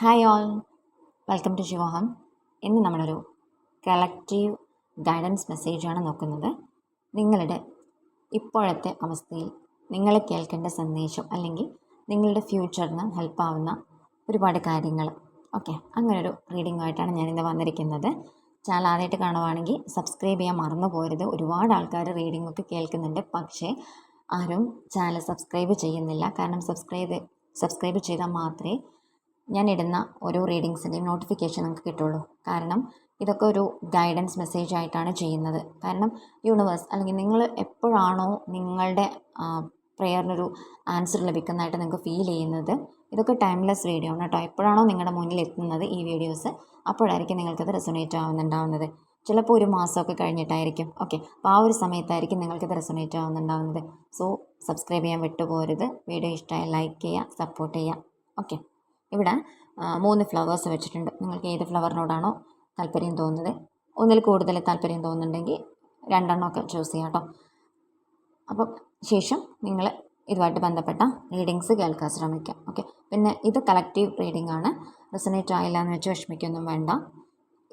Hi all. Welcome to Shivoham. ഇന്ന് നമ്മളൊരു collective guidance മെസ്സേജാണ് നോക്കുന്നത്. നിങ്ങളുടെ ഇപ്പോഴത്തെ അവസ്ഥയിൽ നിങ്ങളെ കേൾക്കേണ്ട സന്ദേശം അല്ലെങ്കിൽ നിങ്ങളുടെ ഫ്യൂച്ചറിന് ഹെൽപ്പാവുന്ന ഒരുപാട് കാര്യങ്ങൾ. ഓക്കെ അങ്ങനൊരു റീഡിങ്ങുമായിട്ടാണ് ഞാനിന്ന് വന്നിരിക്കുന്നത്. ചാനൽ ആദ്യമായിട്ട് കാണുവാണെങ്കിൽ സബ്സ്ക്രൈബ് ചെയ്യാൻ മറന്നു പോരുത്. ഒരുപാട് ആൾക്കാർ റീഡിംഗ് ഒക്കെ കേൾക്കുന്നുണ്ട്. പക്ഷേ ആരും ചാനൽ സബ്സ്ക്രൈബ് ചെയ്യുന്നില്ല. കാരണം സബ്സ്ക്രൈബ് സബ്സ്ക്രൈബ് ചെയ്താൽ മാത്രമേ ഞാൻ ഇടുന്ന ഓരോ റീഡിങ്സിന്റെയും നോട്ടിഫിക്കേഷൻ നിങ്ങൾക്ക് കിട്ടുള്ളൂ. കാരണം ഇതൊക്കെ ഒരു ഗൈഡൻസ് മെസ്സേജ് ആയിട്ടാണ് ചെയ്യുന്നത്. കാരണം യൂണിവേഴ്സ് അല്ലെങ്കിൽ നിങ്ങൾ എപ്പോഴാണോ നിങ്ങളുടെ പ്രെയറിനൊരു ആൻസർ ലഭിക്കുന്നതായിട്ട് നിങ്ങൾക്ക് ഫീൽ ചെയ്യുന്നത് ഇതൊക്കെ ടൈംലെസ് വീഡിയോ ആണ് കേട്ടോ. എപ്പോഴാണോ നിങ്ങളുടെ മുന്നിൽ എത്തുന്നത് ഈ വീഡിയോസ് അപ്പോഴായിരിക്കും നിങ്ങൾക്കത് റെസൊനേറ്റ് ആവുന്നുണ്ടാവുന്നത്. ചിലപ്പോൾ ഒരു മാസമൊക്കെ കഴിഞ്ഞിട്ടായിരിക്കും. ഓക്കെ അപ്പോൾ ആ ഒരു സമയത്തായിരിക്കും നിങ്ങൾക്കത് റെസൊനേറ്റ് ആവുന്നുണ്ടാവുന്നത്. സോ സബ്സ്ക്രൈബ് ചെയ്യാൻ വിട്ടുപോരുത് വീഡിയോ ഇഷ്ടമായി ലൈക്ക് ചെയ്യുക സപ്പോർട്ട് ചെയ്യുക. ഓക്കെ ഇവിടെ മൂന്ന് ഫ്ലവേഴ്സ് വെച്ചിട്ടുണ്ട്. നിങ്ങൾക്ക് ഏത് ഫ്ലവറിനോടാണോ താല്പര്യം തോന്നുന്നത്. ഒന്നിൽ കൂടുതൽ താല്പര്യം തോന്നുന്നുണ്ടെങ്കിൽ രണ്ടെണ്ണമൊക്കെ ചൂസ് ചെയ്യാം കേട്ടോ അപ്പം ശേഷം നിങ്ങൾ ഇതുമായിട്ട് ബന്ധപ്പെട്ട റീഡിങ്സ് കേൾക്കാൻ ശ്രമിക്കുക ഓക്കെ പിന്നെ ഇത് കളക്റ്റീവ് റീഡിംഗ് ആണ്. റെസനേറ്റ് ആയില്ല എന്ന് വെച്ച് വിഷമിക്കൊന്നും വേണ്ട.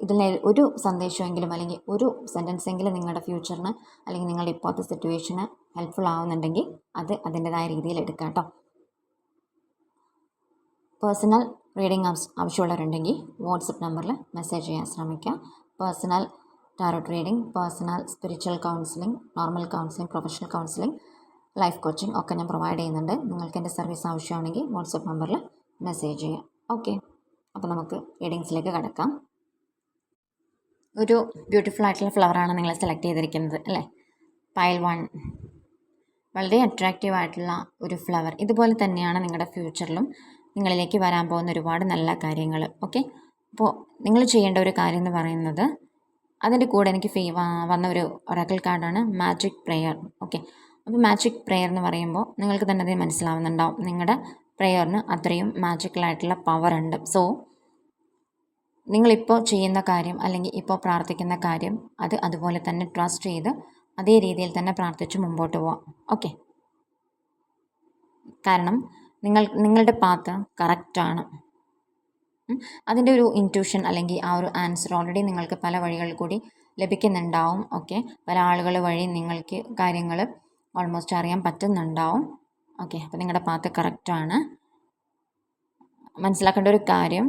ഇതിൽ ഒരു സന്ദേശമെങ്കിലും അല്ലെങ്കിൽ ഒരു സെന്റൻസ് എങ്കിലും നിങ്ങളുടെ ഫ്യൂച്ചറിന് അല്ലെങ്കിൽ നിങ്ങളുടെ ഇപ്പോഴത്തെ സിറ്റുവേഷന് ഹെൽപ്ഫുൾ ആവുന്നുണ്ടെങ്കിൽ അത് അതിന്റെതായ രീതിയിൽ എടുക്കാം കേട്ടോ പേഴ്സണൽ റീഡിംഗ് ആവശ്യമുള്ളവരുണ്ടെങ്കിൽ വാട്സപ്പ് നമ്പറിൽ മെസ്സേജ് ചെയ്യാൻ ശ്രമിക്കുക personal tarot reading personal spiritual counselling normal counselling professional counselling life coaching ഒക്കെ ഞാൻ പ്രൊവൈഡ് ചെയ്യുന്നുണ്ട്. നിങ്ങൾക്ക് എന്റെ സർവീസ് ആവശ്യമാണെങ്കിൽ വാട്സപ്പ് നമ്പറിൽ മെസ്സേജ് ചെയ്യാം. ഓക്കെ അപ്പോൾ നമുക്ക് റീഡിങ്സിലേക്ക് കിടക്കാം. ഒരു ബ്യൂട്ടിഫുൾ ആയിട്ടുള്ള ഫ്ലവറാണ് നിങ്ങൾ സെലക്ട് ചെയ്തിരിക്കുന്നത് അല്ലേ? പൈൽ വൺ വളരെ അട്രാക്റ്റീവ് ആയിട്ടുള്ള ഒരു ഫ്ലവർ ഇതുപോലെ തന്നെയാണ് നിങ്ങളുടെ ഫ്യൂച്ചറിലും നിങ്ങളിലേക്ക് വരാൻ പോകുന്ന ഒരുപാട് നല്ല കാര്യങ്ങൾ ഓക്കെ അപ്പോൾ നിങ്ങൾ ചെയ്യേണ്ട ഒരു കാര്യം എന്ന് പറയുന്നത് അതിന്റെ കൂടെ എനിക്ക് ഫീ വന്ന ഒരു ഒറക്കൽ കാർഡാണ് മാജിക് പ്രെയർ ഓക്കെ അപ്പോൾ മാജിക് പ്രെയർ എന്ന് പറയുമ്പോൾ നിങ്ങൾക്ക് തന്നെ അത് മനസ്സിലാവുന്നുണ്ടാവും നിങ്ങളുടെ പ്രെയറിന് അത്രയും മാജിക്കലായിട്ടുള്ള പവർ ഉണ്ട്. സോ നിങ്ങളിപ്പോൾ ചെയ്യുന്ന കാര്യം അല്ലെങ്കിൽ ഇപ്പോൾ പ്രാർത്ഥിക്കുന്ന കാര്യം അത് അതുപോലെ തന്നെ ട്രസ്റ്റ് ചെയ്ത് അതേ രീതിയിൽ തന്നെ പ്രാർത്ഥിച്ച് മുമ്പോട്ട് പോവാം ഓക്കെ കാരണം നിങ്ങൾ നിങ്ങളുടെ പാത്ത് കറക്റ്റാണ് അതിന്റെ ഒരു ഇന്റ്യൂഷൻ അല്ലെങ്കിൽ ആ ഒരു ആൻസർ ഓൾറെഡി നിങ്ങൾക്ക് പല വഴികളിൽ കൂടി ലഭിക്കുന്നുണ്ടാവും. ഓക്കെ പല ആളുകൾ വഴി നിങ്ങൾക്ക് കാര്യങ്ങൾ ഓൾമോസ്റ്റ് അറിയാൻ പറ്റുന്നുണ്ടാവും. ഓക്കെ അപ്പോൾ നിങ്ങളുടെ പാത്ത് കറക്റ്റാണ് മനസ്സിലാക്കേണ്ട ഒരു കാര്യം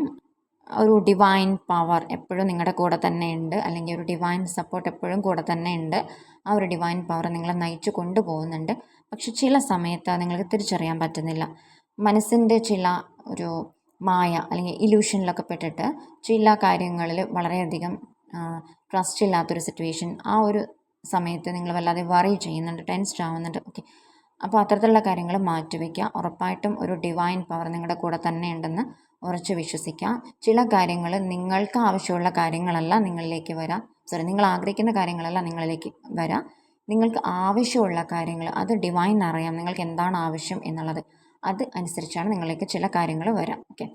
ഒരു ഡിവൈൻ പവർ എപ്പോഴും നിങ്ങളുടെ കൂടെ തന്നെ ഉണ്ട്. അല്ലെങ്കിൽ ഒരു ഡിവൈൻ സപ്പോർട്ട് എപ്പോഴും കൂടെ തന്നെ ഉണ്ട്. ആ ഒരു ഡിവൈൻ പവർ നിങ്ങളെ നയിച്ചു കൊണ്ടുപോകുന്നുണ്ട്. പക്ഷെ ചില സമയത്ത് നിങ്ങൾക്ക് തിരിച്ചറിയാൻ പറ്റുന്നില്ല. മനസ്സിന്റെ ചില ഒരു മായ അല്ലെങ്കിൽ ഇല്യൂഷനിലൊക്കെ പെട്ടിട്ട് ചില കാര്യങ്ങളിൽ വളരെയധികം ട്രസ്റ്റ് ഇല്ലാത്തൊരു സിറ്റുവേഷൻ ആ ഒരു സമയത്ത് നിങ്ങൾ വല്ലാതെ വറി ചെയ്യുന്നുണ്ട് ടെൻസ്ഡ് ആവുന്നുണ്ട്. ഓക്കെ അപ്പോൾ അത്തരത്തിലുള്ള കാര്യങ്ങൾ മാറ്റിവെക്കുക. ഉറപ്പായിട്ടും ഒരു ഡിവൈൻ പവർ നിങ്ങളുടെ കൂടെ തന്നെ ഉണ്ടെന്ന് ഉറച്ച് വിശ്വസിക്കുക. ചില കാര്യങ്ങൾ നിങ്ങൾക്ക് ആവശ്യമുള്ള കാര്യങ്ങളല്ല നിങ്ങളിലേക്ക് വരാം. സോറി നിങ്ങൾ ആഗ്രഹിക്കുന്ന കാര്യങ്ങളല്ല നിങ്ങളിലേക്ക് വരാം. നിങ്ങൾക്ക് ആവശ്യമുള്ള കാര്യങ്ങൾ അത് ഡിവൈൻ അറിയാം. നിങ്ങൾക്ക് എന്താണ് ആവശ്യം എന്നുള്ളത്. അത് അനുസരിച്ചാണ് നിങ്ങളിലേക്ക് ചില കാര്യങ്ങൾ വരാം. ഓക്കെ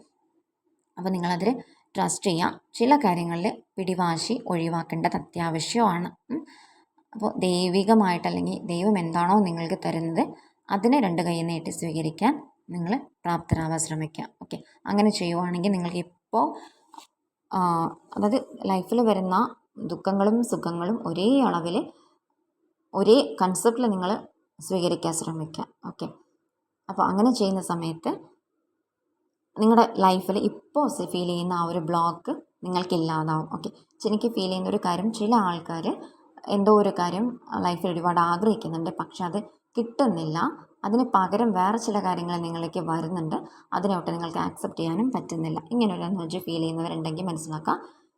അപ്പോൾ നിങ്ങളതിൽ ട്രസ്റ്റ് ചെയ്യാം. ചില കാര്യങ്ങളിൽ പിടിവാശി ഒഴിവാക്കേണ്ടത് അത്യാവശ്യമാണ്. അപ്പോൾ ദൈവികമായിട്ട് അല്ലെങ്കിൽ ദൈവം എന്താണോ നിങ്ങൾക്ക് തരുന്നത് അതിനെ രണ്ട് കൈ നീട്ടി സ്വീകരിക്കാൻ നിങ്ങൾ പ്രാപ്തരാവാൻ ശ്രമിക്കുക. ഓക്കെ അങ്ങനെ ചെയ്യുവാണെങ്കിൽ നിങ്ങൾക്ക് ഇപ്പോൾ അതായത് ലൈഫിൽ വരുന്ന ദുഃഖങ്ങളും സുഖങ്ങളും ഒരേ അളവിൽ ഒരേ കൺസെപ്റ്റിൽ നിങ്ങൾ സ്വീകരിക്കാൻ ശ്രമിക്കുക. ഓക്കെ അപ്പോൾ അങ്ങനെ ചെയ്യുന്ന സമയത്ത് നിങ്ങളുടെ ലൈഫിൽ ഇപ്പോൾ ഫീൽ ചെയ്യുന്ന ആ ഒരു ബ്ലോക്ക് നിങ്ങൾക്ക് ഇല്ലാതാവും ഓക്കെ എനിക്ക് ഫീൽ ചെയ്യുന്ന ഒരു കാര്യം ചില ആൾക്കാർ എന്തോ ഒരു കാര്യം ലൈഫിൽ ഒരുപാട് ആഗ്രഹിക്കുന്നുണ്ട്. പക്ഷെ അത് കിട്ടുന്നില്ല. അതിന് പകരം വേറെ ചില കാര്യങ്ങൾ നിങ്ങളിലേക്ക് വരുന്നുണ്ട്. അതിനോട്ട് നിങ്ങൾക്ക് ആക്സെപ്റ്റ് ചെയ്യാനും പറ്റുന്നില്ല. ഇങ്ങനെയുള്ള എനർജി ഫീൽ ചെയ്യുന്നവരുണ്ടെങ്കിൽ മനസ്സിലാക്കുക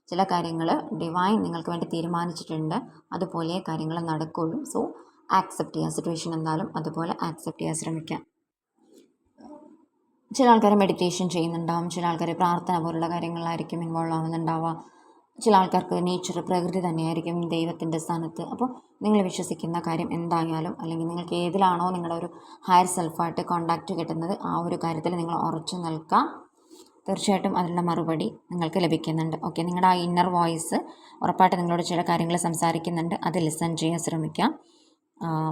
ചില കാര്യങ്ങൾ ഡിവൈൻ നിങ്ങൾക്ക് വേണ്ടി തീരുമാനിച്ചിട്ടുണ്ട്. അതുപോലെ കാര്യങ്ങൾ നടക്കുകയുള്ളൂ സോ ആക്സെപ്റ്റ് ചെയ്യുക സിറ്റുവേഷൻ എന്തായാലും അതുപോലെ ആക്സെപ്റ്റ് ചെയ്യാൻ ശ്രമിക്കാം. ചില ആൾക്കാർ മെഡിറ്റേഷൻ ചെയ്യുന്നുണ്ടാവും. ചില ആൾക്കാർ പ്രാർത്ഥന പോലുള്ള കാര്യങ്ങളിലായിരിക്കും ഇൻവോൾവ് ആവുന്നുണ്ടാവുക. ചില ആൾക്കാർക്ക് നേച്ചർ പ്രകൃതി തന്നെയായിരിക്കും ദൈവത്തിന്റെ സ്ഥാനത്ത്. അപ്പോൾ നിങ്ങൾ വിശ്വസിക്കുന്ന കാര്യം എന്തായാലും അല്ലെങ്കിൽ നിങ്ങൾക്ക് ഏതിലാണോ നിങ്ങളുടെ ഒരു ഹയർ സെൽഫായിട്ട് കോണ്ടാക്റ്റ് കിട്ടുന്നത് ആ ഒരു കാര്യത്തിൽ നിങ്ങൾ ഉറച്ചു നിൽക്കാം തീർച്ചയായിട്ടും അതിനുള്ള മറുപടി നിങ്ങൾക്ക് ലഭിക്കുന്നുണ്ട്. ഓക്കെ നിങ്ങളുടെ ആ ഇന്നർ വോയിസ് ഉറപ്പായിട്ട് നിങ്ങളോട് ചില കാര്യങ്ങൾ സംസാരിക്കുന്നുണ്ട്. അത് ലിസൺ ചെയ്യാൻ ശ്രമിക്കാം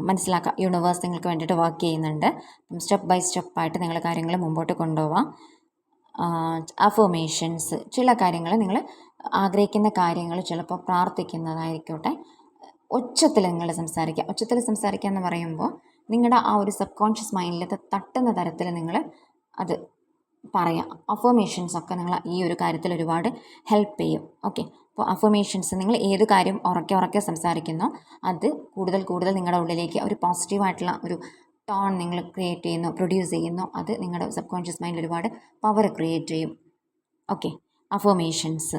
മനസ്സിലാക്കാം. യൂണിവേഴ്സ് നിങ്ങൾക്ക് വേണ്ടിയിട്ട് വർക്ക് ചെയ്യുന്നുണ്ട്. സ്റ്റെപ്പ് ബൈ സ്റ്റെപ്പായിട്ട് നിങ്ങൾ കാര്യങ്ങൾ മുമ്പോട്ട് കൊണ്ടുപോവാം. അഫോമേഷൻസ് ചില കാര്യങ്ങൾ നിങ്ങൾ ആഗ്രഹിക്കുന്ന കാര്യങ്ങൾ ചിലപ്പോൾ പ്രാർത്ഥിക്കുന്നതായിരിക്കോട്ടെ. ഉച്ചത്തിൽ നിങ്ങൾ സംസാരിക്കുക ഉച്ചത്തിൽ സംസാരിക്കുക എന്ന് പറയുമ്പോൾ നിങ്ങളുടെ ആ ഒരു സബ് കോൺഷ്യസ് മൈൻഡിലത്തെ തട്ടുന്ന തരത്തിൽ നിങ്ങൾ അത് പറയാം. അഫോമേഷൻസ് ഒക്കെ നിങ്ങൾ ഈ ഒരു കാര്യത്തിൽ ഒരുപാട് ഹെൽപ്പ് ചെയ്യും. ഓക്കെ അപ്പോൾ അഫർമേഷൻസ് നിങ്ങൾ ഏത് കാര്യം ഉറക്കെ ഉറക്കെ സംസാരിക്കുന്നോ അത് കൂടുതൽ കൂടുതൽ നിങ്ങളുടെ ഉള്ളിലേക്ക് ഒരു പോസിറ്റീവായിട്ടുള്ള ഒരു ടോൺ നിങ്ങൾ ക്രിയേറ്റ് ചെയ്യുന്നു പ്രൊഡ്യൂസ് ചെയ്യുന്നു അത് നിങ്ങളുടെ സബ് കോൺഷ്യസ് മൈൻഡിൽ ഒരുപാട് പവർ ക്രിയേറ്റ് ചെയ്യും. ഓക്കെ അഫർമേഷൻസ്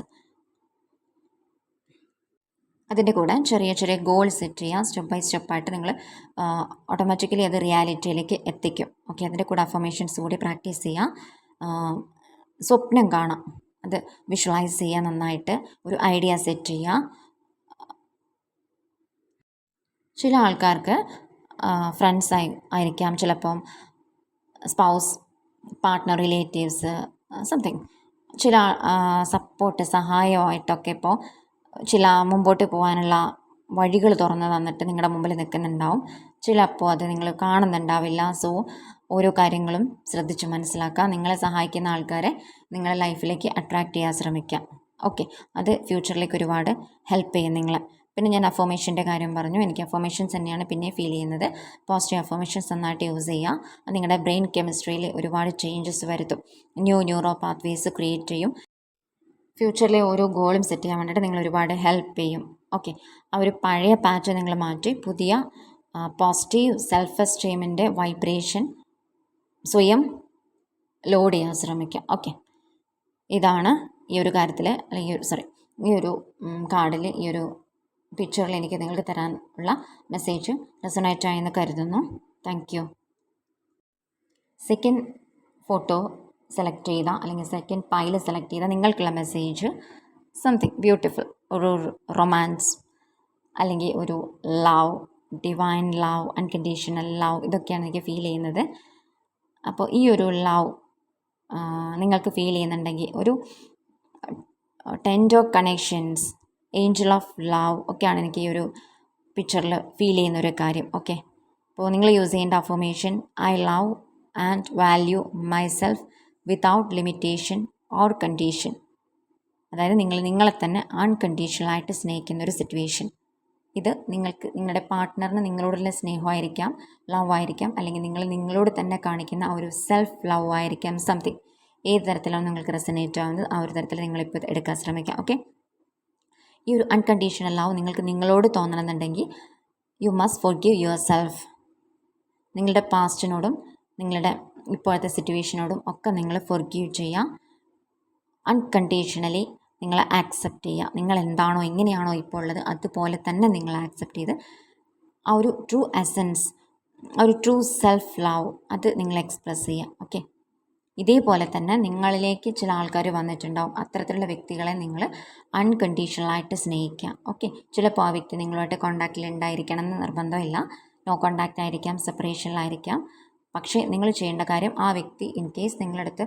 അതിന്റെ കൂടെ ചെറിയ ചെറിയ ഗോൾ സെറ്റ് ചെയ്യുക സ്റ്റെപ്പ് ബൈ സ്റ്റെപ്പായിട്ട് നിങ്ങൾ ഓട്ടോമാറ്റിക്കലി അത് റിയാലിറ്റിയിലേക്ക് എത്തിക്കും. ഓക്കെ അതിന്റെ കൂടെ അഫർമേഷൻസ് കൂടി പ്രാക്ടീസ് ചെയ്യുക. സ്വപ്നം കാണാം. അത് വിഷ്വലൈസ് ചെയ്യുക നന്നായിട്ട് ഒരു ഐഡിയ സെറ്റ് ചെയ്യുക ചില ആൾക്കാർക്ക് ഫ്രണ്ട്സ് ആയി ആയിരിക്കാം. ചിലപ്പം സ്പൗസ് പാർട്ട്ണർ റിലേറ്റീവ്സ് സംതിങ് ചില സപ്പോർട്ട് സഹായമായിട്ടൊക്കെ ഇപ്പോൾ ചില മുമ്പോട്ട് പോകാനുള്ള വഴികൾ തുറന്ന് തന്നിട്ട് നിങ്ങളുടെ മുമ്പിൽ നിൽക്കുന്നുണ്ടാവും. ചിലപ്പോൾ അത് നിങ്ങൾ കാണുന്നുണ്ടാവില്ല. സോ ഓരോ കാര്യങ്ങളും ശ്രദ്ധിച്ച് മനസ്സിലാക്കുക നിങ്ങളെ സഹായിക്കുന്ന ആൾക്കാരെ നിങ്ങളെ ലൈഫിലേക്ക് അട്രാക്റ്റ് ചെയ്യാൻ ശ്രമിക്കുക ഓക്കെ അത് ഫ്യൂച്ചറിലേക്ക് ഒരുപാട് ഹെൽപ്പ് ചെയ്യും നിങ്ങളെ. പിന്നെ ഞാൻ അഫോമേഷന്റെ കാര്യം പറഞ്ഞു. എനിക്ക് അഫോമേഷൻസ് തന്നെയാണ് പിന്നെ ഫീൽ ചെയ്യുന്നത്. പോസിറ്റീവ് അഫോമേഷൻസ് നന്നായിട്ട് യൂസ് ചെയ്യുക അത് നിങ്ങളുടെ ബ്രെയിൻ കെമിസ്ട്രിയിൽ ഒരുപാട് ചേഞ്ചസ് വരുത്തും. ന്യൂ ന്യൂറോ പാത്വേസ് ക്രിയേറ്റ് ചെയ്യും. ഫ്യൂച്ചറിലെ ഓരോ ഗോളും സെറ്റ് ചെയ്യാൻ വേണ്ടിയിട്ട് നിങ്ങൾ ഒരുപാട് ഹെൽപ്പ് ചെയ്യും. ഓക്കെ ആ ഒരു പഴയ പാറ്റേൺ നിങ്ങൾ മാറ്റി പുതിയ പോസിറ്റീവ് സെൽഫ് എസ്റ്റീമിന്റെ വൈബ്രേഷൻ സ്വയം ലോഡ് ചെയ്യാൻ ശ്രമിക്കുക. ഓക്കെ ഇതാണ് ഈ ഒരു കാര്യത്തിൽ അല്ലെങ്കിൽ സോറി ഈ ഒരു കാർഡിൽ ഈ ഒരു പിക്ചറിൽ എനിക്ക് നിങ്ങൾക്ക് തരാനുള്ള മെസ്സേജ് റെസണേറ്റ് ആയെന്ന് കരുതുന്നു. Thank you second photo select ചെയ്ത അല്ലെങ്കിൽ സെക്കൻഡ് പൈൽ സെലക്ട് ചെയ്ത നിങ്ങൾക്കുള്ള മെസ്സേജ് സംതിങ് ബ്യൂട്ടിഫുൾ ഒരു റൊമാൻസ് അല്ലെങ്കിൽ ഒരു love divine love unconditional love ഇതൊക്കെയാണ് എനിക്ക് ഫീൽ ചെയ്യുന്നത്. അപ്പോൾ ഈ ഒരു ലവ് നിങ്ങൾക്ക് ഫീൽ ചെയ്യുന്നുണ്ടെങ്കിൽ ഒരു ടെൻഡോ കണക്ഷൻസ് ഏഞ്ചൽ ഓഫ് ലവ് ഒക്കെയാണ് എനിക്ക് ഈ ഒരു പിക്ചറിൽ ഫീൽ ചെയ്യുന്ന ഒരു കാര്യം. ഓക്കെ അപ്പോൾ നിങ്ങൾ യൂസ് ചെയ്യേണ്ട affirmation I love and value myself without limitation or condition അതായത് നിങ്ങൾ നിങ്ങളെ തന്നെ അൺകണ്ടീഷണലായിട്ട് സ്നേഹിക്കുന്ന ഒരു സിറ്റുവേഷൻ ഇത് നിങ്ങൾക്ക് നിങ്ങളുടെ പാർട്ട്ണറിന് നിങ്ങളോടുള്ള സ്നേഹമായിരിക്കാം ലവ് ആയിരിക്കാം അല്ലെങ്കിൽ നിങ്ങൾ നിങ്ങളോട് തന്നെ കാണിക്കുന്ന ഒരു സെൽഫ് ലവ് ആയിരിക്കാം സംതിങ് ഏത് തരത്തിലാണ് നിങ്ങൾക്ക് റെസനേറ്റ് ആവുന്നത് ആ ഒരു തരത്തിൽ നിങ്ങളിപ്പോൾ എടുക്കാൻ ശ്രമിക്കാം ഓക്കെ ഈ ഒരു അൺകണ്ടീഷണൽ ലവ് നിങ്ങൾക്ക് നിങ്ങളോട് തോന്നണമെന്നുണ്ടെങ്കിൽ you must forgive yourself നിങ്ങളുടെ പാസ്റ്റിനോടും നിങ്ങളുടെ ഇപ്പോഴത്തെ സിറ്റുവേഷനോടും ഒക്കെ നിങ്ങൾ ഫോർ ഗീവ് ചെയ്യുക. അൺകണ്ടീഷണലി നിങ്ങൾ ആക്സെപ്റ്റ് ചെയ്യുക നിങ്ങൾ എന്താണോ എങ്ങനെയാണോ ഇപ്പോൾ ഉള്ളത് അതുപോലെ തന്നെ നിങ്ങൾ ആക്സെപ്റ്റ് ചെയ്ത് ആ ഒരു ട്രൂ എസൻസ് ആ ഒരു ട്രൂ സെൽഫ് ലവ് അത് നിങ്ങൾ എക്സ്പ്രസ് ചെയ്യുക ഓക്കെ ഇതേപോലെ തന്നെ നിങ്ങളിലേക്ക് ചില ആൾക്കാർ വന്നിട്ടുണ്ടാവും. അത്തരത്തിലുള്ള വ്യക്തികളെ നിങ്ങൾ അൺകണ്ടീഷണലായിട്ട് സ്നേഹിക്കുക. ഓക്കെ ചിലപ്പോൾ ആ വ്യക്തി നിങ്ങളുമായിട്ട് കോണ്ടാക്റ്റിൽ ഉണ്ടായിരിക്കണം എന്ന് നിർബന്ധമില്ല. നോ കോണ്ടാക്റ്റ് ആയിരിക്കാം സെപ്പറേഷനിലായിരിക്കാം പക്ഷേ നിങ്ങൾ ചെയ്യേണ്ട കാര്യം ആ വ്യക്തി ഇൻ കേസ് നിങ്ങളടുത്ത്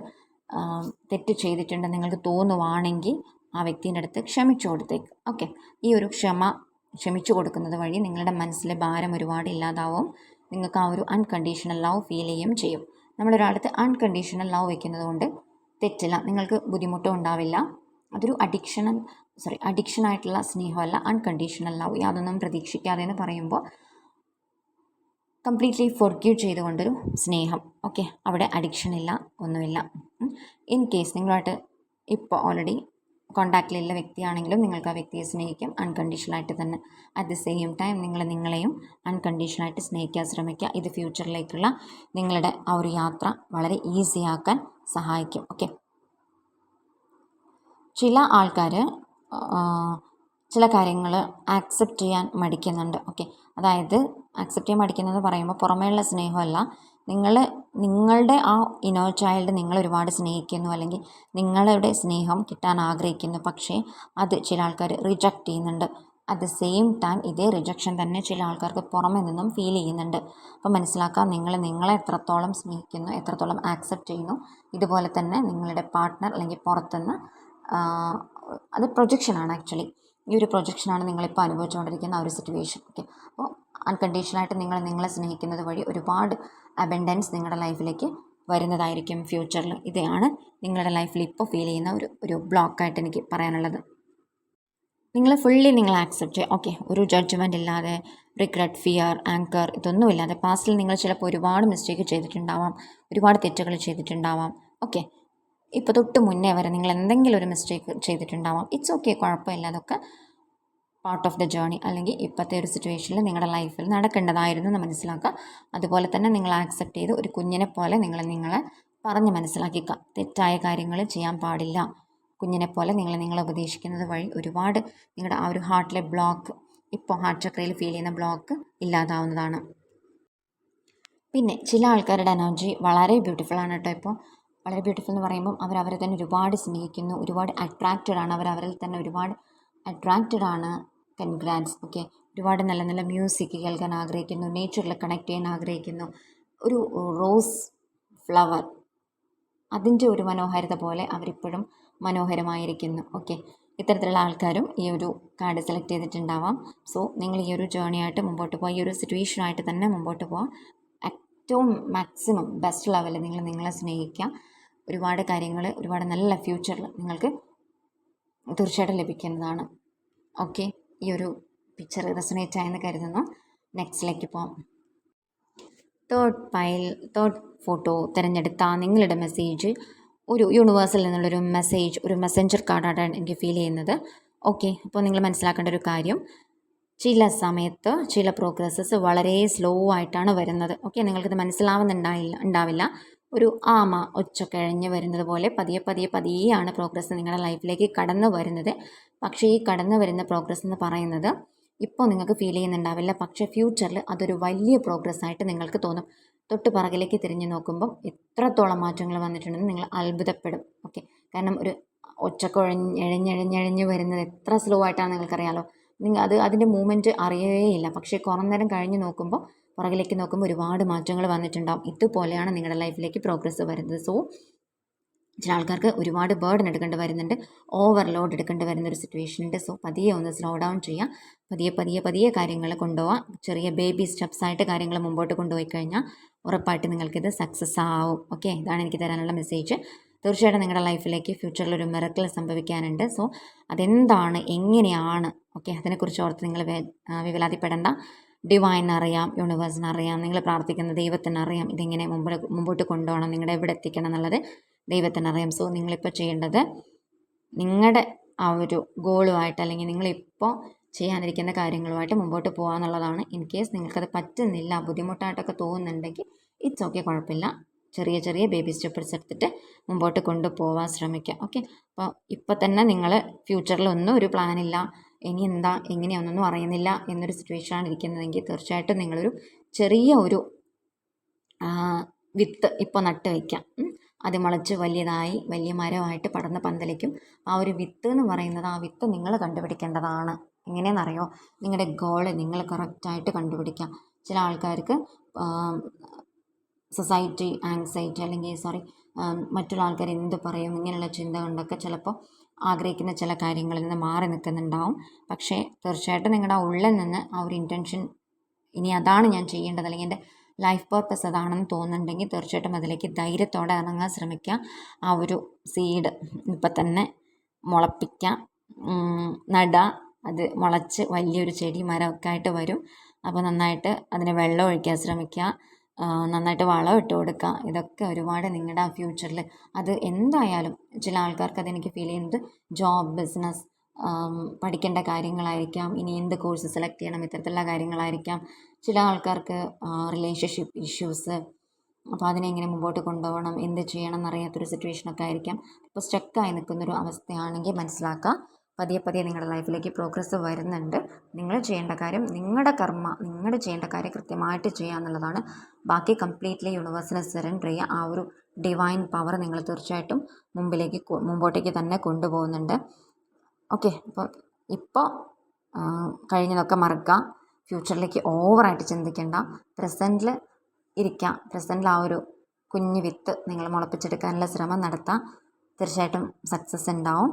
തെറ്റ് ചെയ്തിട്ടുണ്ടെന്ന് നിങ്ങൾക്ക് തോന്നുവാണെങ്കിൽ ആ വ്യക്തിന്റെ അടുത്ത് ക്ഷമിച്ചു കൊടുത്തേക്ക്. ഓക്കെ ഈ ഒരു ക്ഷമ ക്ഷമിച്ചു കൊടുക്കുന്നത് വഴി നിങ്ങളുടെ മനസ്സിലെ ഭാരം ഒരുപാട് ഇല്ലാതാവും. നിങ്ങൾക്ക് ആ ഒരു അൺകണ്ടീഷണൽ ലവ് ഫീൽ ചെയ്യുകയും ചെയ്യും നമ്മളൊരാളടുത്ത് അൺകണ്ടീഷണൽ ലവ് വയ്ക്കുന്നത് കൊണ്ട് തെറ്റില്ല. നിങ്ങൾക്ക് ബുദ്ധിമുട്ടും ഉണ്ടാവില്ല. അതൊരു അഡിക്ഷണൽ സോറി അഡിക്ഷൻ ആയിട്ടുള്ള സ്നേഹമല്ല. അൺകണ്ടീഷണൽ ലവ് യാതൊന്നും പ്രതീക്ഷിക്കാതെ എന്ന് പറയുമ്പോൾ കംപ്ലീറ്റ്ലി ഫോർക്യൂ ചെയ്തുകൊണ്ടൊരു സ്നേഹം. ഓക്കെ അവിടെ അഡിക്ഷൻ ഇല്ല ഒന്നുമില്ല. ഇൻ കേസ് നിങ്ങളായിട്ട് ഇപ്പോൾ ഓൾറെഡി കോണ്ടാക്റ്റിലുള്ള വ്യക്തിയാണെങ്കിലും നിങ്ങൾക്ക് ആ വ്യക്തിയെ സ്നേഹിക്കാം. അൺകണ്ടീഷണലായിട്ട് തന്നെ. അറ്റ് ദി സെയിം ടൈം നിങ്ങൾ നിങ്ങളെയും അൺകണ്ടീഷണലായിട്ട് സ്നേഹിക്കാൻ ശ്രമിക്കുക. ഇത് ഫ്യൂച്ചറിലേക്കുള്ള നിങ്ങളുടെ ആ ഒരു യാത്ര വളരെ ഈസിയാക്കാൻ സഹായിക്കും. ഓക്കെ ചില ആൾക്കാർ ചില കാര്യങ്ങൾ ആക്സെപ്റ്റ് ചെയ്യാൻ മടിക്കുന്നുണ്ട്. ഓക്കെ അതായത് ആക്സെപ്റ്റ് ചെയ്യാൻ മടിക്കുന്നത് പറയുമ്പോൾ പുറമേയുള്ള സ്നേഹമല്ല. നിങ്ങൾ നിങ്ങളുടെ ആ ഇനോ ചൈൽഡ് നിങ്ങൾ ഒരുപാട് സ്നേഹിക്കുന്നു അല്ലെങ്കിൽ നിങ്ങളുടെ സ്നേഹം കിട്ടാൻ ആഗ്രഹിക്കുന്നു. പക്ഷേ അത് ചില ആൾക്കാർ റിജക്റ്റ് ചെയ്യുന്നുണ്ട്. അറ്റ് ദ സെയിം ടൈം ഇതേ റിജക്ഷൻ തന്നെ ചില ആൾക്കാർക്ക് പുറമെ നിന്നും ഫീൽ ചെയ്യുന്നുണ്ട്. അപ്പോൾ മനസ്സിലാക്കാം നിങ്ങൾ നിങ്ങളെ എത്രത്തോളം സ്നേഹിക്കുന്നു എത്രത്തോളം ആക്സെപ്റ്റ് ചെയ്യുന്നു. ഇതുപോലെ തന്നെ നിങ്ങളുടെ പാർട്ട്ണർ അല്ലെങ്കിൽ പുറത്തുനിന്ന് അത് പ്രൊജക്ഷനാണ് ആക്ച്വലി ഈ ഒരു പ്രൊജക്ഷനാണ് നിങ്ങളിപ്പോൾ അനുഭവിച്ചുകൊണ്ടിരിക്കുന്ന ആ ഒരു സിറ്റുവേഷൻ ഓക്കെ അപ്പോൾ അൺകണ്ടീഷണലായിട്ട് നിങ്ങൾ നിങ്ങളെ സ്നേഹിക്കുന്നത് വഴി ഒരുപാട് അബൻഡൻസ് നിങ്ങളുടെ ലൈഫിലേക്ക് വരുന്നതായിരിക്കും ഫ്യൂച്ചറിൽ ഇതാണ് നിങ്ങളുടെ ലൈഫിൽ ഇപ്പോൾ ഫീൽ ചെയ്യുന്ന ഒരു ഒരു ബ്ലോക്കായിട്ട് എനിക്ക് പറയാനുള്ളത്. നിങ്ങൾ ഫുള്ളി നിങ്ങൾ ആക്സെപ്റ്റ് ഓക്കെ ഒരു ജഡ്ജ്മെന്റ് ഇല്ലാതെ റിഗ്രറ്റ് ഫിയർ ആങ്കർ ഇതൊന്നുമില്ലാതെ പാസ്റ്റിൽ നിങ്ങൾ ചിലപ്പോൾ ഒരുപാട് മിസ്റ്റേക്ക് ചെയ്തിട്ടുണ്ടാവാം ഒരുപാട് തെറ്റുകൾ ചെയ്തിട്ടുണ്ടാവാം. ഓക്കെ ഇപ്പോൾ തൊട്ട് മുന്നേ വരെ നിങ്ങൾ എന്തെങ്കിലും ഒരു മിസ്റ്റേക്ക് ചെയ്തിട്ടുണ്ടാവാം. ഇറ്റ്സ് ഓക്കെ കുഴപ്പമില്ല. അതൊക്കെ പാർട്ട് ഓഫ് ദ ജേണി അല്ലെങ്കിൽ ഇപ്പോഴത്തെ ഒരു സിറ്റുവേഷനിൽ നിങ്ങളുടെ ലൈഫിൽ നടക്കേണ്ടതായിരുന്നു മനസ്സിലാക്കുക. അതുപോലെ തന്നെ നിങ്ങൾ ആക്സെപ്റ്റ് ചെയ്ത് ഒരു കുഞ്ഞിനെ പോലെ നിങ്ങൾ നിങ്ങളെ പറഞ്ഞ് മനസ്സിലാക്കിക്കുക. തെറ്റായ കാര്യങ്ങൾ ചെയ്യാൻ പാടില്ല. കുഞ്ഞിനെ പോലെ നിങ്ങൾ നിങ്ങളെ ഉപദേശിക്കുന്നത് വഴി ഒരുപാട് നിങ്ങളുടെ ആ ഒരു ഹാർട്ടിലെ ബ്ലോക്ക് ഇപ്പോൾ ഹാർട്ട് ചക്രയിൽ ഫീൽ ചെയ്യുന്ന ബ്ലോക്ക് ഇല്ലാതാവുന്നതാണ്. പിന്നെ ചില ആൾക്കാരുടെ എനർജി വളരെ ബ്യൂട്ടിഫുൾ ആണ് കേട്ടോ ഇപ്പോൾ വളരെ ബ്യൂട്ടിഫുൾ എന്ന് പറയുമ്പം അവർ അവരെ തന്നെ ഒരുപാട് സ്നേഹിക്കുന്നു ഒരുപാട് അട്രാക്റ്റഡ് ആണ്. അവർ അവരിൽ തന്നെ ഒരുപാട് അട്രാക്റ്റഡ് ആണ്. Congrats okay. ഒരുപാട് നല്ല നല്ല മ്യൂസിക് കേൾക്കാൻ ആഗ്രഹിക്കുന്നു. നേച്ചറിൽ കണക്ട് ചെയ്യാൻ ആഗ്രഹിക്കുന്നു. ഒരു റോസ് ഫ്ലവർ. അതിന്റെ ഒരു മനോഹാരിത പോലെ അവരിപ്പോഴും മനോഹരമായിരിക്കുന്നു. ഓക്കെ. ഇത്തരത്തിലുള്ള ആൾക്കാരും ഈ ഒരു കാർഡ് സെലക്ട് ചെയ്തിട്ടുണ്ടാവാം. സോ നിങ്ങൾ ഈ ഒരു ജേണി ആയിട്ട് മുമ്പോട്ട് പോകാം ഈ ഒരു സിറ്റുവേഷനായിട്ട് തന്നെ മുമ്പോട്ട് പോകാം ഏറ്റവും മാക്സിമം ബെസ്റ്റ് ലെവലിൽ നിങ്ങൾ നിങ്ങളെ സ്നേഹിക്കുക. ഒരുപാട് കാര്യങ്ങൾ ഒരുപാട് നല്ല ഫ്യൂച്ചറിൽ നിങ്ങൾക്ക് തീർച്ചയായിട്ടും ലഭിക്കുന്നതാണ്. ഓക്കെ. ഈ ഒരു പിക്ചർ റെസണേറ്റ് ആയെന്ന് കരുതുന്നു. നെക്സ്റ്റിലേക്ക് പോകാം തേർഡ് ഫയൽ തേർഡ് ഫോട്ടോ തിരഞ്ഞെടുത്ത നിങ്ങളുടെ മെസ്സേജ് ഒരു യൂണിവേഴ്സിൽ നിന്നുള്ളൊരു മെസ്സേജ് ഒരു മെസ്സഞ്ചർ കാർഡായിട്ടാണ് എനിക്ക് ഫീൽ ചെയ്യുന്നത്. ഓക്കെ അപ്പോൾ നിങ്ങൾ മനസ്സിലാക്കേണ്ട ഒരു കാര്യം. ചില സമയത്ത് ചില പ്രോഗ്രസ്സസ് വളരെ സ്ലോ ആയിട്ടാണ് വരുന്നത്. ഓക്കെ നിങ്ങൾക്കിത് മനസ്സിലാവുന്നുണ്ടായില്ല ഉണ്ടാവില്ല. ഒരു ആമ ഒച്ച കഴിഞ്ഞ് വരുന്നത് പോലെ പതിയെ പതിയെ പതിയെയാണ് പ്രോഗ്രസ് നിങ്ങളുടെ ലൈഫിലേക്ക് കടന്നു വരുന്നത്. പക്ഷേ ഈ കടന്നു വരുന്ന പ്രോഗ്രസ് എന്ന് പറയുന്നത് ഇപ്പോൾ നിങ്ങൾക്ക് ഫീൽ ചെയ്യുന്നുണ്ടാവില്ല. പക്ഷേ ഫ്യൂച്ചറിൽ അതൊരു വലിയ പ്രോഗ്രസ് ആയിട്ട് നിങ്ങൾക്ക് തോന്നും. തൊട്ട് പിറകിലേക്ക് തിരിഞ്ഞു നോക്കുമ്പം എത്രത്തോളം മാറ്റങ്ങൾ വന്നിട്ടുണ്ടെന്ന് നിങ്ങൾ അത്ഭുതപ്പെടും. ഓക്കെ കാരണം ഒരു ഒച്ചക്കൊഴഞ്ഞ് എഴഞ്ഞെഴഞ്ഞെഴഞ്ഞ് വരുന്നത് എത്ര സ്ലോ ആയിട്ടാണ് നിങ്ങൾക്കറിയാലോ. നിങ്ങൾ അത് അതിന്റെ മൂവ്മെന്റ് ഇല്ല. പക്ഷേ കുറേ നേരം കഴിഞ്ഞ് നോക്കുമ്പോൾ പുറകിലേക്ക് നോക്കുമ്പോൾ ഒരുപാട് മാറ്റങ്ങൾ വന്നിട്ടുണ്ടാവും. ഇതുപോലെയാണ് നിങ്ങളുടെ ലൈഫിലേക്ക് പ്രോഗ്രസ് വരുന്നത്. സോ ചില ആൾക്കാർക്ക് ഒരുപാട് ബേർഡൻ എടുക്കേണ്ടി വരുന്നുണ്ട്. ഓവർലോഡ് എടുക്കേണ്ടി വരുന്ന ഒരു സിറ്റുവേഷൻ ഉണ്ട്. സോ പതിയെ ഒന്ന് സ്ലോ ഡൗൺ ചെയ്യുക പതിയെ പതിയെ പതിയെ കാര്യങ്ങൾ കൊണ്ടുപോകാം ചെറിയ ബേബി സ്റ്റെപ്സ് ആയിട്ട് കാര്യങ്ങൾ മുമ്പോട്ട് കൊണ്ടുപോയി കഴിഞ്ഞാൽ ഉറപ്പായിട്ട് നിങ്ങൾക്കിത് സക്സസ് ആവും. ഓക്കെ ഇതാണ് എനിക്ക് തരാനുള്ള മെസ്സേജ് തീർച്ചയായിട്ടും നിങ്ങളുടെ ലൈഫിലേക്ക് ഫ്യൂച്ചറിൽ ഒരു മിറക്കിൾ സംഭവിക്കാനുണ്ട്. സോ അതെന്താണ്? എങ്ങനെയാണ്? ഓക്കെ അതിനെക്കുറിച്ച് ഓർത്ത് നിങ്ങൾ വിവലാതിപ്പെടേണ്ട. ഡിവൈൻ അറിയാം യൂണിവേഴ്സിന് അറിയാം നിങ്ങൾ പ്രാർത്ഥിക്കുന്ന ദൈവത്തിനറിയാം ഇതെങ്ങനെ മുമ്പോട്ട് മുമ്പോട്ട് കൊണ്ടുപോകണം നിങ്ങളുടെ എവിടെ എത്തിക്കണം എന്നുള്ളത് ദൈവത്തിനറിയാം സോ നിങ്ങളിപ്പോൾ ചെയ്യേണ്ടത് നിങ്ങളുടെ ആ ഒരു ഗോളുമായിട്ട് അല്ലെങ്കിൽ നിങ്ങളിപ്പോൾ ചെയ്യാനിരിക്കുന്ന കാര്യങ്ങളുമായിട്ട് മുമ്പോട്ട് പോകുക എന്നുള്ളതാണ്. ഇൻ കേസ് നിങ്ങൾക്കത് പറ്റുന്നില്ല ബുദ്ധിമുട്ടായിട്ടൊക്കെ തോന്നുന്നുണ്ടെങ്കിൽ ഇറ്റ്സ് ഓക്കെ കുഴപ്പമില്ല. ചെറിയ ചെറിയ ബേബി സ്റ്റെപ്സ് എടുത്തിട്ട് മുമ്പോട്ട് കൊണ്ടുപോകാൻ ശ്രമിക്കുക. ഓക്കെ അപ്പോൾ ഇപ്പോൾ തന്നെ നിങ്ങൾ ഫ്യൂച്ചറിലൊന്നും ഒരു പ്ലാനില്ല ഇനി എന്താ? എങ്ങനെയാണെന്നൊന്നും അറിയുന്നില്ല എന്നൊരു സിറ്റുവേഷനാണ് ഇരിക്കുന്നതെങ്കിൽ തീർച്ചയായിട്ടും നിങ്ങളൊരു ചെറിയ ഒരു വിത്ത് ഇപ്പോൾ നട്ട് വയ്ക്കാം അത് മുളച്ച് വലിയതായി വലിയ മരമായിട്ട് പടർന്ന് പന്തലിക്കും. ആ ഒരു വിത്ത് എന്ന് പറയുന്നത് ആ വിത്ത് നിങ്ങൾ കണ്ടുപിടിക്കേണ്ടതാണ്. എങ്ങനെയെന്നറിയോ നിങ്ങളുടെ ഗോൾ നിങ്ങൾ കറക്റ്റായിട്ട് കണ്ടുപിടിക്കാം. ചില ആൾക്കാർക്ക് സൊസൈറ്റി ആങ്സൈറ്റി അല്ലെങ്കിൽ സോറി മറ്റുള്ള ആൾക്കാർ എന്ത് പറയും? ഇങ്ങനെയുള്ള ചിന്ത കൊണ്ടൊക്കെ ചിലപ്പോൾ ആഗ്രഹിക്കുന്ന ചില കാര്യങ്ങളിൽ നിന്ന് മാറി നിൽക്കുന്നുണ്ടാവും. പക്ഷേ തീർച്ചയായിട്ടും നിങ്ങളുടെ ഉള്ളിൽ നിന്ന് ആ ഒരു ഇന്റൻഷൻ ഇനി അതാണ് ഞാൻ ചെയ്യേണ്ടത് അല്ലെങ്കിൽ എന്റെ ലൈഫ് പർപ്പസ് അതാണെന്ന് തോന്നുന്നുണ്ടെങ്കിൽ തീർച്ചയായിട്ടും അതിലേക്ക് ധൈര്യത്തോടെ ഇറങ്ങാൻ ശ്രമിക്കുക. ആ ഒരു സീഡ് ഇപ്പം തന്നെ മുളപ്പിക്കാം നടുക. അത് മുളച്ച് വലിയൊരു ചെടി മരമൊക്കെ ആയിട്ട് വരും. അപ്പോൾ നന്നായിട്ട് അതിന് വെള്ളം ഒഴിക്കാൻ ശ്രമിക്കുക. നന്നായിട്ട് വളം ഇട്ട് കൊടുക്കുക ഇതൊക്കെ ഒരുപാട് നിങ്ങളുടെ ആ ഫ്യൂച്ചറിൽ അത് എന്തായാലും ചില ആൾക്കാർക്ക് അതെനിക്ക് ഫീൽ ചെയ്യുന്നത് ജോബ് ബിസിനസ് പഠിക്കേണ്ട കാര്യങ്ങളായിരിക്കാം. ഇനി എന്ത് കോഴ്സ് സെലക്ട് ചെയ്യണം ഇത്തരത്തിലുള്ള കാര്യങ്ങളായിരിക്കാം. ചില ആൾക്കാർക്ക് റിലേഷൻഷിപ്പ് ഇഷ്യൂസ് അപ്പോൾ അതിനെ എങ്ങനെ മുമ്പോട്ട് കൊണ്ടുപോകണം എന്ത് ചെയ്യണം എന്നറിയാത്തൊരു സിറ്റുവേഷനൊക്കെ ആയിരിക്കാം. ഇപ്പോൾ സ്റ്റക്കായി നിൽക്കുന്നൊരു അവസ്ഥയാണെങ്കിൽ മനസ്സിലാക്കുക പതിയെ പതിയെ നിങ്ങളുടെ ലൈഫിലേക്ക് പ്രോഗ്രസ് വരുന്നുണ്ട്. നിങ്ങൾ ചെയ്യേണ്ട കാര്യം നിങ്ങളുടെ കർമ്മ നിങ്ങൾ ചെയ്യേണ്ട കാര്യം കൃത്യമായിട്ട് ചെയ്യുക എന്നുള്ളതാണ്. ബാക്കി കംപ്ലീറ്റ്ലി യൂണിവേഴ്സിനെ സെറൻഡർ ചെയ്യുക. ആ ഒരു ഡിവൈൻ പവർ നിങ്ങൾ തീർച്ചയായിട്ടും മുമ്പിലേക്ക് മുമ്പോട്ടേക്ക് തന്നെ കൊണ്ടുപോകുന്നുണ്ട്. ഓക്കെ അപ്പോൾ ഇപ്പോൾ കഴിഞ്ഞതൊക്കെ മറക്കുക. ഫ്യൂച്ചറിലേക്ക് ഓവറായിട്ട് ചിന്തിക്കേണ്ട. പ്രസന്റിൽ ഇരിക്കുക. പ്രസന്റിൽ ആ ഒരു കുഞ്ഞു വിത്ത് നിങ്ങൾ മുളപ്പിച്ചെടുക്കാനുള്ള ശ്രമം നടത്താം. തീർച്ചയായിട്ടും സക്സസ് ഉണ്ടാവും.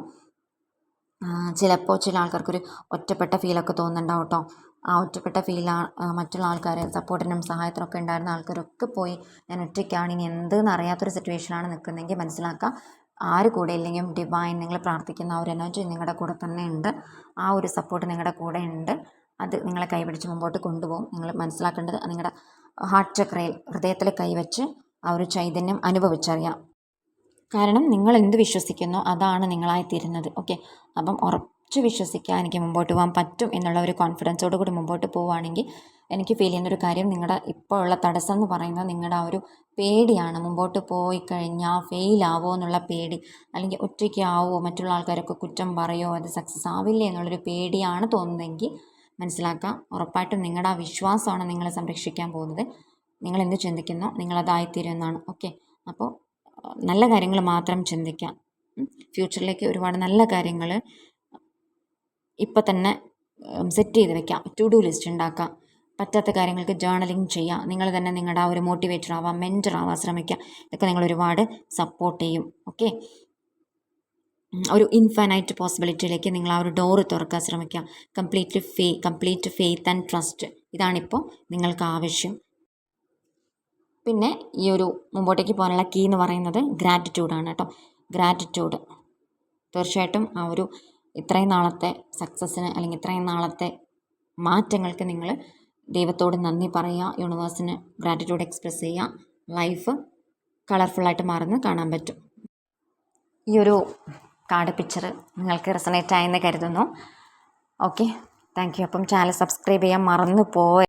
ചിലപ്പോൾ ചില ആൾക്കാർക്കൊരു ഒറ്റപ്പെട്ട ഫീലൊക്കെ തോന്നുന്നുണ്ടാവും കേട്ടോ ആ ഒറ്റപ്പെട്ട ഫീൽ മറ്റുള്ള ആൾക്കാർ സപ്പോർട്ടിനും സഹായത്തിനൊക്കെ ഉണ്ടായിരുന്ന ആൾക്കാരൊക്കെ പോയി ഞാൻ ഒറ്റയ്ക്കാണ്. ഇനി എന്തെന്ന് അറിയാത്തൊരു സിറ്റുവേഷനാണ് നിൽക്കുന്നതെങ്കിൽ മനസ്സിലാക്കുക ആര് കൂടെ ഇല്ലെങ്കിലും ഡിവൈൻ നിങ്ങൾ പ്രാർത്ഥിക്കുന്ന ആ ഒരു എനർജി നിങ്ങളുടെ കൂടെ തന്നെ ഉണ്ട്. ആ ഒരു സപ്പോർട്ട് നിങ്ങളുടെ കൂടെ ഉണ്ട്. അത് നിങ്ങളെ കൈപിടിച്ച് മുമ്പോട്ട് കൊണ്ടുപോകും. നിങ്ങൾ മനസ്സിലാക്കേണ്ടത് നിങ്ങളുടെ ഹാർട്ട് ചക്രയിൽ ഹൃദയത്തിൽ കൈവച്ച് ആ ഒരു ചൈതന്യം അനുഭവിച്ചറിയാം. കാരണം നിങ്ങൾ എന്ത് വിശ്വസിക്കുന്നു അതാണ് നിങ്ങളായി തീരുന്നത് ഓക്കെ അപ്പം ഉറച്ചു വിശ്വസിക്കാൻ എനിക്ക് മുമ്പോട്ട് പോകാൻ പറ്റും എന്നുള്ള ഒരു കോൺഫിഡൻസോട് കൂടി മുമ്പോട്ട് പോവുകയാണെങ്കിൽ എനിക്ക് ഫീൽ ചെയ്യുന്നൊരു കാര്യം നിങ്ങളുടെ ഇപ്പോൾ ഉള്ള തടസ്സം എന്ന് പറയുന്നത് നിങ്ങളുടെ ആ ഒരു പേടിയാണ്. മുമ്പോട്ട് പോയി കഴിഞ്ഞാൽ ഫെയിലാവോ എന്നുള്ള പേടി അല്ലെങ്കിൽ ഒറ്റയ്ക്കാവോ മറ്റുള്ള ആൾക്കാരൊക്കെ കുറ്റം പറയോ അത് സക്സസ് ആവില്ലേ എന്നുള്ളൊരു പേടിയാണ് തോന്നുന്നതെങ്കിൽ മനസ്സിലാക്കാം. ഉറപ്പായിട്ടും നിങ്ങളുടെ ആ വിശ്വാസമാണ് നിങ്ങളെ സംരക്ഷിക്കാൻ പോകുന്നത്. നിങ്ങൾ എന്ത് ചിന്തിക്കുന്നോ? നിങ്ങളതായിത്തീരുമെന്നാണ് ഓക്കെ അപ്പോൾ നല്ല കാര്യങ്ങൾ മാത്രം ചിന്തിക്കാം. ഫ്യൂച്ചറിലേക്ക് ഒരുപാട് നല്ല കാര്യങ്ങൾ ഇപ്പം തന്നെ സെറ്റ് ചെയ്ത് വെക്കാം. ടു ഡു ലിസ്റ്റ് ഉണ്ടാക്കാം. പറ്റാത്ത കാര്യങ്ങൾക്ക് ജേർണലിങ് ചെയ്യുക നിങ്ങൾ തന്നെ നിങ്ങളുടെ ആ ഒരു മോട്ടിവേറ്റർ ആവാം മെന്റർ ആവാൻ ശ്രമിക്കുക ഇതൊക്കെ നിങ്ങൾ ഒരുപാട് സപ്പോർട്ട് ചെയ്യും. ഓക്കെ ഒരു ഇൻഫൈനൈറ്റ് പോസിബിലിറ്റിയിലേക്ക് നിങ്ങൾ ആ ഒരു ഡോറ് തുറക്കാൻ ശ്രമിക്കുക കംപ്ലീറ്റ് ഫേ കംപ്ലീറ്റ് ഫെയ്ത്ത് ആൻഡ് ട്രസ്റ്റ് ഇതാണിപ്പോൾ നിങ്ങൾക്ക് ആവശ്യം. പിന്നെ ഈ ഒരു മുമ്പോട്ടേക്ക് പോകാനുള്ള കീ എന്ന് പറയുന്നത് ഗ്രാറ്റിറ്റ്യൂഡാണ് കേട്ടോ. ഗ്രാറ്റിറ്റ്യൂഡ് തീർച്ചയായിട്ടും ആ ഒരു ഇത്രയും നാളത്തെ സക്സസ്സിന് അല്ലെങ്കിൽ ഇത്രയും നാളത്തെ മാറ്റങ്ങൾക്ക് നിങ്ങൾ ദൈവത്തോട് നന്ദി പറയുക യൂണിവേഴ്സിന് ഗ്രാറ്റിറ്റ്യൂഡ് എക്സ്പ്രസ് ചെയ്യുക. ലൈഫ് കളർഫുള്ളായിട്ട് മാറുന്നത് കാണാൻ പറ്റും. ഈ ഒരു കാർഡ് പിക്ചർ നിങ്ങൾക്ക് റെസണേറ്റ് ആയെന്ന് കരുതുന്നു. ഓക്കെ താങ്ക് യു അപ്പം ചാനൽ സബ്സ്ക്രൈബ് ചെയ്യാൻ മറന്നു പോയ